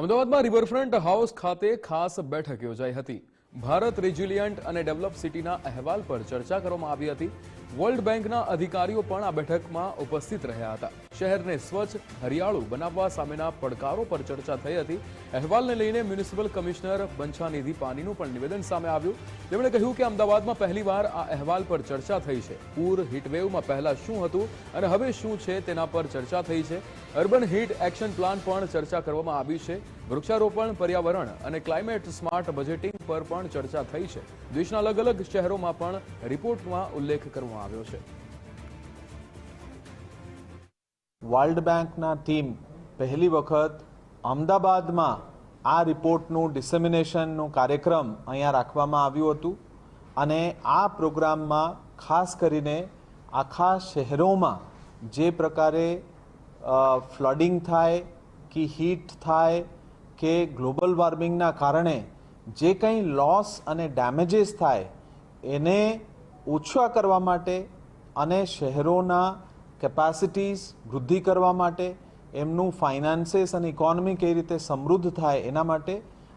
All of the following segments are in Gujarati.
અમદાવાદમાં રિવરફ્રન્ટ હાઉસ ખાતે ખાસ બેઠક યોજાઈ હતી. ભારત રેજ્યુલિયન્ટ અને ડેવલપ સિટીના અહેવાલ પર ચર્ચા કરવામાં આવી હતી. વર્લ્ડ બેંકના અધિકારીઓ પણ આ બેઠકમાં ઉપસ્થિત રહ્યા હતા. શહેરને સ્વચ્છ, હરિયાળું બનાવવા સામેના પડકારો પર ચર્ચા થઈ હતી. અહેવાલને લઈને મ્યુનિસિપલ કમિશનર બંછાનિધિ પાનીનું પણ નિવેદન સામે આવ્યું. તેમણે કહ્યું કે અમદાવાદમાં પહેલીવાર આ અહેવાલ પર ચર્ચા થઈ છે. પૂર હીટવેવમાં પહેલા શું હતું અને હવે શું છે તેના પર ચર્ચા થઈ છે. અર્બન હીટ એક્શન પ્લાન પણ ચર્ચા કરવામાં આવી છે. વૃક્ષારોપણ, પર્યાવરણ અને ક્લાઇમેટ સ્માર્ટ બજેટિંગ પર પણ ચર્ચા થઈ છે. દેશના અલગ અલગ શહેરોમાં પણ રિપોર્ટમાં ઉલ્લેખ કરવામાં આવ્યો છે. વર્લ્ડ બેંકના ટીમ પહેલી વખત અમદાવાદમાં આ રિપોર્ટનું ડિસેમિનેશનનું કાર્યક્રમ અહીંયા રાખવામાં આવ્યું હતું અને આ પ્રોગ્રામમાં ખાસ કરીને આખા શહેરોમાં જે પ્રકારે ફ્લડિંગ થાય કે હીટ થાય કે ગ્લોબલ વોર્મિંગના કારણે જે કંઈ લોસ અને ડેમેજીસ થાય એને ઓછા કરવા માટે અને શહેરોના કેપેસિટીઝ વૃદ્ધિ કરવા માટે એમનું ફાઇનાન્સીસ અને ઇકોનોમી કઈ રીતે સમૃદ્ધ થાય એના માટે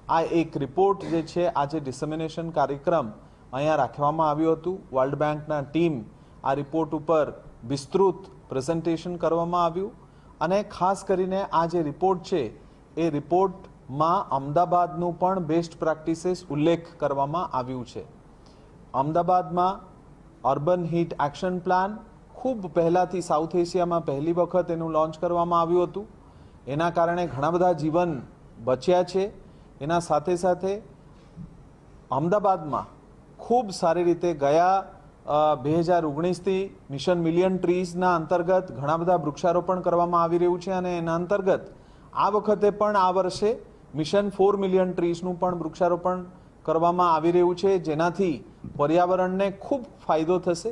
આ એક રિપોર્ટ જે છે, આજે ડિસેમિનેશન કાર્યક્રમ અહીંયા રાખવામાં આવ્યું હતું. વર્લ્ડ બેંકના ટીમ આ રિપોર્ટ ઉપર વિસ્તૃત પ્રેઝન્ટેશન કરવામાં આવ્યું. અને ખાસ કરીને આ જે રિપોર્ટ છે, એ રિપોર્ટમાં અમદાવાદનું પણ બેસ્ટ પ્રેક્ટિસીસ ઉલ્લેખ કરવામાં આવ્યું છે. અમદાવાદમાં અર્બન હીટ એક્શન પ્લાન ખૂબ પહેલાંથી સાઉથ એશિયામાં પહેલી વખત એનું લોન્ચ કરવામાં આવ્યું હતું. એના કારણે ઘણા બધા જીવન બચ્યા છે. એના સાથે સાથે અમદાવાદમાં ખૂબ સારી રીતે ગયા બે હજાર ઓગણીસથી મિશન મિલિયન ટ્રીઝના અંતર્ગત ઘણા બધા વૃક્ષારોપણ કરવામાં આવી રહ્યું છે અને એના અંતર્ગત આ વખતે પણ આ વર્ષે મિશન ફોર મિલિયન ટ્રીઝનું પણ વૃક્ષારોપણ કરવામાં આવી રહ્યું છે. જેનાથી પર્યાવરણને ખૂબ ફાયદો થશે.